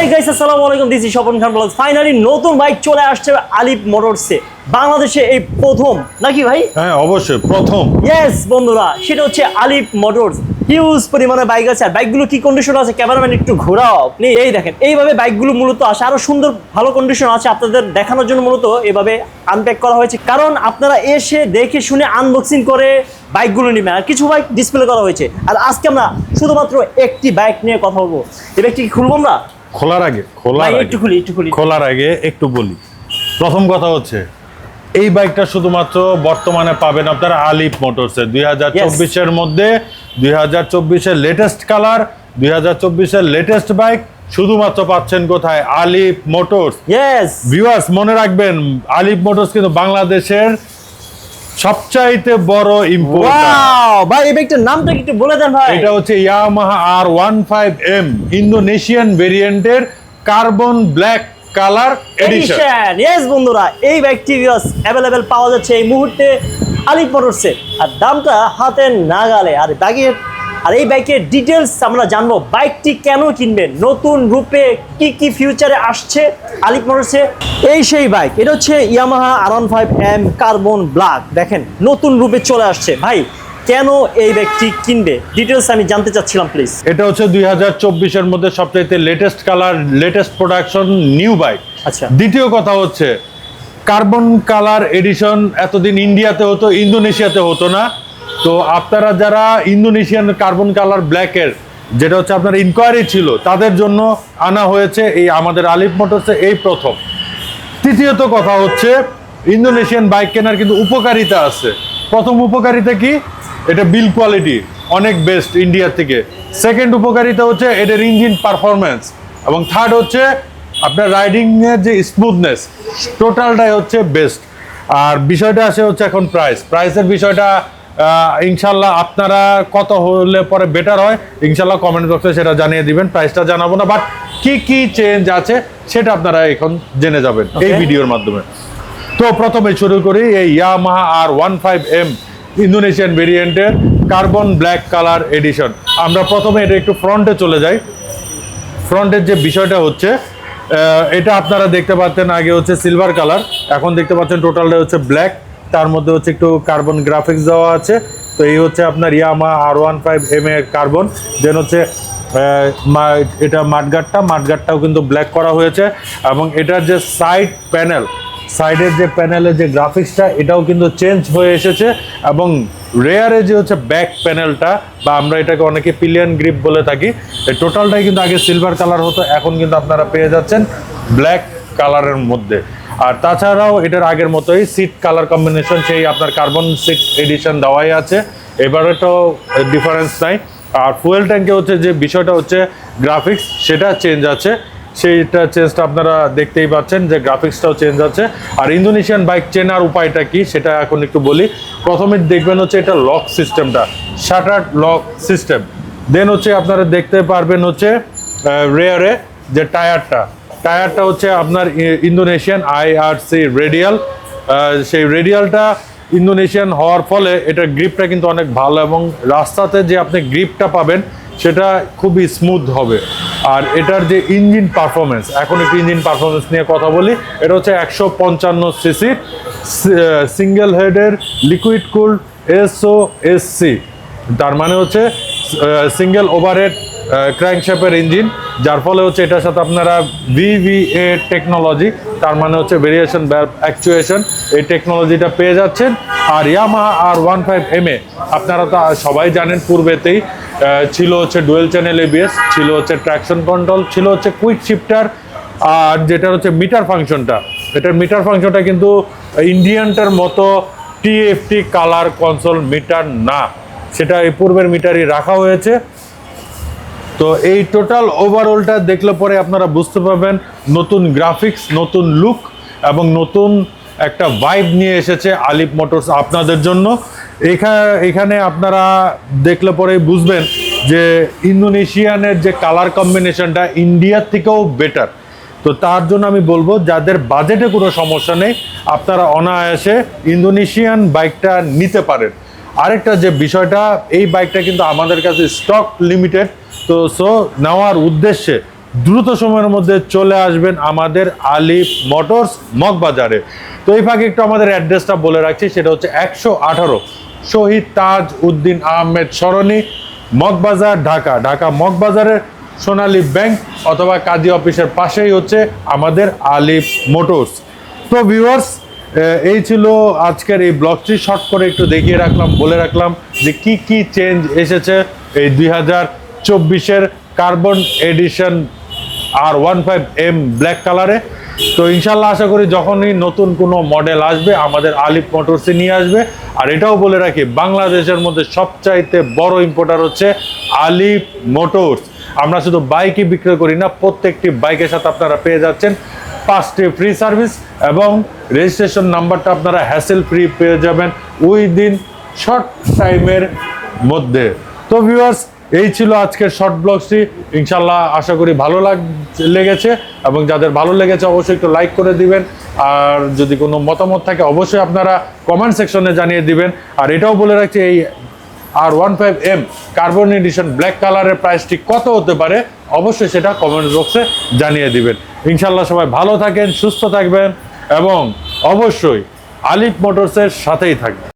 হে guys আসসালামু আলাইকুম। This is Swapan Khan vlogs finally নতুন বাইক চলে আসছে আলিফ মোটরসে বাংলাদেশে এই প্রথম নাকি ভাই? হ্যাঁ অবশ্যই প্রথম। ইয়েস বন্ধুরা সেটা হচ্ছে আলিফ মোটরস হিউজ পরিমাণে বাইক আছে। আর বাইকগুলো কি কন্ডিশন আছে? ক্যামেরাম্যান একটু ঘোরাও। আপনি এই দেখেন এইভাবে বাইকগুলো মূলত আসে। আরও সুন্দর ভালো কন্ডিশন আছে আপনাদের দেখানোর জন্য মূলত এভাবে আনপ্যাক করা হয়েছে। কারণ আপনারা এসে দেখে শুনে আনবক্সিং করে বাইকগুলো নেবেন। আর কিছু বাইক ডিসপ্লে করা হয়েছে। আর আজকে আমরা শুধুমাত্র একটি বাইক নিয়ে কথা বলব। এই বাইকটি কি খুলবো আমরা? খোলার আগে খোলার একটু খুলি, একটু খুলি। খোলার আগে একটু বলি। প্রথম কথা হচ্ছে এই বাইকটা শুধুমাত্র বর্তমানে পাবেন আপনারা আলিফ মোটরসে দুই হাজার চব্বিশের মধ্যে দুই হাজার চব্বিশের লেটেস্ট কালার দুই হাজার চব্বিশের লেটেস্ট বাইক শুধুমাত্র পাচ্ছেন কোথায়? আলিফ মোটরস। ইয়েস ভিউয়ার্স মনে রাখবেন আলিফ মোটরস কিন্তু বাংলাদেশের সবচাইতে বড় ইম্পোর্টার ওয়াও ভাই এই বাইকটার নামটা একটু বলে দেন ভাই? এটা হচ্ছে Yamaha R one five M Indonesian ভেরিয়েন্টের carbon black colour edition yes বন্ধুরা এই বাইকটি ভিউয়ার্স অ্যাভেলেবেল পাওয়া যাচ্ছে এই মুহূর্তে আলিপুরসে মোটরসে আর দামটা হাতে নাগালে আর বাইকের আর এই বাইকের ডিটেলস আমরা জানব। বাইকটি কেন কিনবেন? নতুন রূপে কি কি ফিউচারে আসছে? আলিফ মোটরসে এই সেই বাইক এটা হচ্ছে Yamaha R one five M carbon black দেখেন নতুন রূপে চলে আসছে। ভাই কেন এই বাইকটি কিনবে? ডিটেলস আমি জানতে চাচ্ছিলাম প্লিজ এটা হচ্ছে দুই হাজার চব্বিশের মধ্যে সবচাইতে latest colour latest production new bike আচ্ছা। দ্বিতীয় কথা হচ্ছে কার্বন কালার এডিশন এতদিন ইন্ডিয়াতে হতো ইন্দোনেশিয়াতে হতো না। তো আপনারা যারা ইন্দোনেশিয়ান কার্বন কালার ব্ল্যাকের যেটা হচ্ছে আপনার ইনকোয়ারি ছিল, তাদের জন্য আনা হয়েছে এই আমাদের আলিফ মোটরসে এই প্রথম। তৃতীয়ত কথা হচ্ছে, ইন্দোনেশিয়ান বাইক কেনার কিন্তু উপকারিতা আছে। প্রথম উপকারিতা কি? এটা বিল কোয়ালিটি অনেক বেস্ট ইন্ডিয়া থেকে। সেকেন্ড উপকারিতা হচ্ছে এটার ইঞ্জিন পারফরমেন্স এবং থার্ড হচ্ছে আপনার রাইডিংয়ের যে স্মুথনেস টোটালটাই হচ্ছে বেস্ট আর বিষয়টা আসে হচ্ছে এখন প্রাইস প্রাইসের বিষয়টা ইনশাল্লাহ আপনারা কত হলে পরে বেটার হয় ইনশাল্লাহ কমেন্ট বক্সে সেটা জানিয়ে দিবেন প্রাইসটা জানাব না বাট কি কি চেঞ্জ আছে সেটা আপনারা এখন জেনে যাবেন এই ভিডিওর মাধ্যমে। তো প্রথমে শুরু করি এই Yamaha R one five M Indonesian ভেরিয়েন্টের কার্বন ব্ল্যাক কালার এডিশন আমরা প্রথমে এটা একটু ফ্রন্টে চলে যাই। ফ্রন্টের যে বিষয়টা হচ্ছে এটা আপনারা দেখতে পাচ্ছেন আগে হচ্ছে সিলভার কালার এখন দেখতে পাচ্ছেন টোটালটা হচ্ছে ব্ল্যাক তার মধ্যে হচ্ছে একটু কার্বন গ্রাফিক্স দেওয়া আছে। তো এই হচ্ছে আপনার Yamaha R one five M এ কার্বন দেন হচ্ছে এটা মাঠগাটটা। মাঠগাটটাও কিন্তু ব্ল্যাক করা হয়েছে। এবং এটার যে সাইড প্যানেল সাইডের যে প্যানেলের যে গ্রাফিক্সটা এটাও কিন্তু চেঞ্জ হয়ে এসেছে। এবং রেয়ারে যে হচ্ছে ব্যাক প্যানেলটা বা আমরা এটাকে অনেকে পিলিয়ান গ্রিপ বলে থাকি টোটালটাই কিন্তু আগে সিলভার কালার হতো। এখন কিন্তু আপনারা পেয়ে যাচ্ছেন ব্ল্যাক কালারের মধ্যে। আর তাছাড়াও এটার আগের মতোই সিট কালার কম্বিনেশন সেই আপনার কার্বন সিট এডিশন দেওয়াই আছে। এবারে তো ডিফারেন্স নাই। আর ফুয়েল ট্যাঙ্কে হচ্ছে যে বিষয়টা হচ্ছে গ্রাফিক্স সেটা চেঞ্জ আছে। সেইটা চেঞ্জটা আপনারা দেখতেই পাচ্ছেন যে গ্রাফিক্সটাও চেঞ্জ আছে। আর ইন্দোনেশিয়ান বাইক চেনার উপায়টা কি, সেটা এখন একটু বলি। প্রথমে দেখবেন হচ্ছে এটা লক সিস্টেমটা শাটার লক সিস্টেম দেন হচ্ছে আপনারা দেখতে পারবেন হচ্ছে রেয়ারে যে টায়ারটা টায়ারটা হচ্ছে আপনার ইন্দোনেশিয়ান আইআরসি রেডিয়াল। সেই রেডিয়ালটা ইন্দোনেশিয়ান হওয়ার ফলে এটার গ্রিপটা কিন্তু অনেক ভালো এবং রাস্তাতে যে আপনি গ্রিপটা পাবেন, সেটা খুবই স্মুথ হবে। আর এটার যে ইঞ্জিন পারফরমেন্স এখন একটু ইঞ্জিন পারফরমেন্স নিয়ে কথা বলি, এটা হচ্ছে একশো পঞ্চান্ন সিসির single হেডের liquid cool S O S C তার মানে হচ্ছে সিঙ্গেল ওভারহেড ক্র্যাঙ্কশ্যাপের ইঞ্জিন যার ফলে হচ্ছে এটার সাথে আপনারা ভিভিএ টেকনোলজি তার মানে হচ্ছে ভেরিয়েশন অ্যাকচুয়েশন এই টেকনোলজিটা পেয়ে যাচ্ছেন। আর Yamaha R one five M এ আপনারা তো সবাই জানেন পূর্বেতেই ছিল হচ্ছে ডুয়েল চ্যানেল এবিএস ছিল হচ্ছে ট্র্যাকশন কন্ট্রোল ছিল হচ্ছে কুইক শিফটার আর যেটা হচ্ছে মিটার ফাংশনটা এটার মিটার ফাংশনটা কিন্তু ইন্ডিয়ানটার মতো টিএফটি কালার কনসোল মিটার না। সেটা এই পূর্বের মিটারই রাখা হয়েছে। তো এই টোটাল ওভারঅলটা দেখলে পরে আপনারা বুঝতে পারবেন, নতুন গ্রাফিক্স নতুন লুক এবং নতুন একটা ভাইব নিয়ে এসেছে আলিফ মোটরস আপনাদের জন্য। এখানে এখানে আপনারা দেখলে পরে বুঝবেন যে ইন্দোনেশিয়ানের যে কালার কম্বিনেশনটা ইন্ডিয়ার থেকেও বেটার তো তার জন্য আমি বলব, যাদের বাজেটে কোনো সমস্যা নেই, আপনারা অনায়াসে ইন্দোনেশিয়ান বাইকটা নিতে পারেন। আরেকটা যে বিষয়টা, এই বাইকটা কিন্তু আমাদের কাছে স্টক লিমিটেড তো সো নেওয়ার উদ্দেশ্যে দ্রুত সময়ের মধ্যে চলে আসবেন আমাদের আলিফ মোটরস মগবাজারে। তো এই ফাঁকে একটু আমাদের অ্যাড্রেসটা বলে রাখছি, সেটা হচ্ছে একশো আঠারো শহীদ তাজ উদ্দিন আহমেদ সরণি, মগবাজার, ঢাকা। ঢাকা মগবাজারের সোনালী ব্যাংক অথবা কাজী অফিসের পাশেই হচ্ছে আমাদের আলিফ মোটরস। তো, ভিউয়ার্স এই ছিল আজকের এই ব্লগটি। শর্ট করে একটু দেখিয়ে রাখলাম, বলে রাখলাম যে কি কি চেঞ্জ এসেছে এই দুই হাজার চব্বিশের carbon edition R one five M black কালারে। তো ইনশাল্লাহ আশা করি যখনই নতুন কোনো মডেল আসবে, আমাদের আলিফ মোটরসে নিয়ে আসবে। আর এটাও বলে রাখি, বাংলাদেশের মধ্যে সবচাইতে বড় ইম্পোর্টার হচ্ছে আলিফ মোটরস। আমরা শুধু বাইকই বিক্রয় করি না, প্রত্যেকটি বাইকের সাথে আপনারা পেয়ে যাচ্ছেন পাঁচটি ফ্রি সার্ভিস এবং রেজিস্ট্রেশন নাম্বারটা আপনারা হ্যাসেল ফ্রি পেয়ে যাবেন উইদিন শর্ট টাইমের মধ্যে। তো ভিউয়ার্স এই ছিল আজকের শর্ট ব্লগসটি ইনশাল্লাহ আশা করি ভালো লাগ লেগেছে এবং যাদের ভালো লেগেছে অবশ্যই একটু লাইক করে দিবেন। আর যদি কোনো মতামত থাকে অবশ্যই আপনারা কমেন্ট সেকশনে জানিয়ে দিবেন। আর এটাও বলে রাখছি, এই R one five M carbon edition black কালারের প্রাইসটি কত হতে পারে অবশ্যই সেটা কমেন্ট বক্সে জানিয়ে দিবেন। ইনশাল্লাহ সবাই ভালো থাকেন, সুস্থ থাকবেন এবং অবশ্যই আলিফ মোটরসের সাথেই থাকবেন।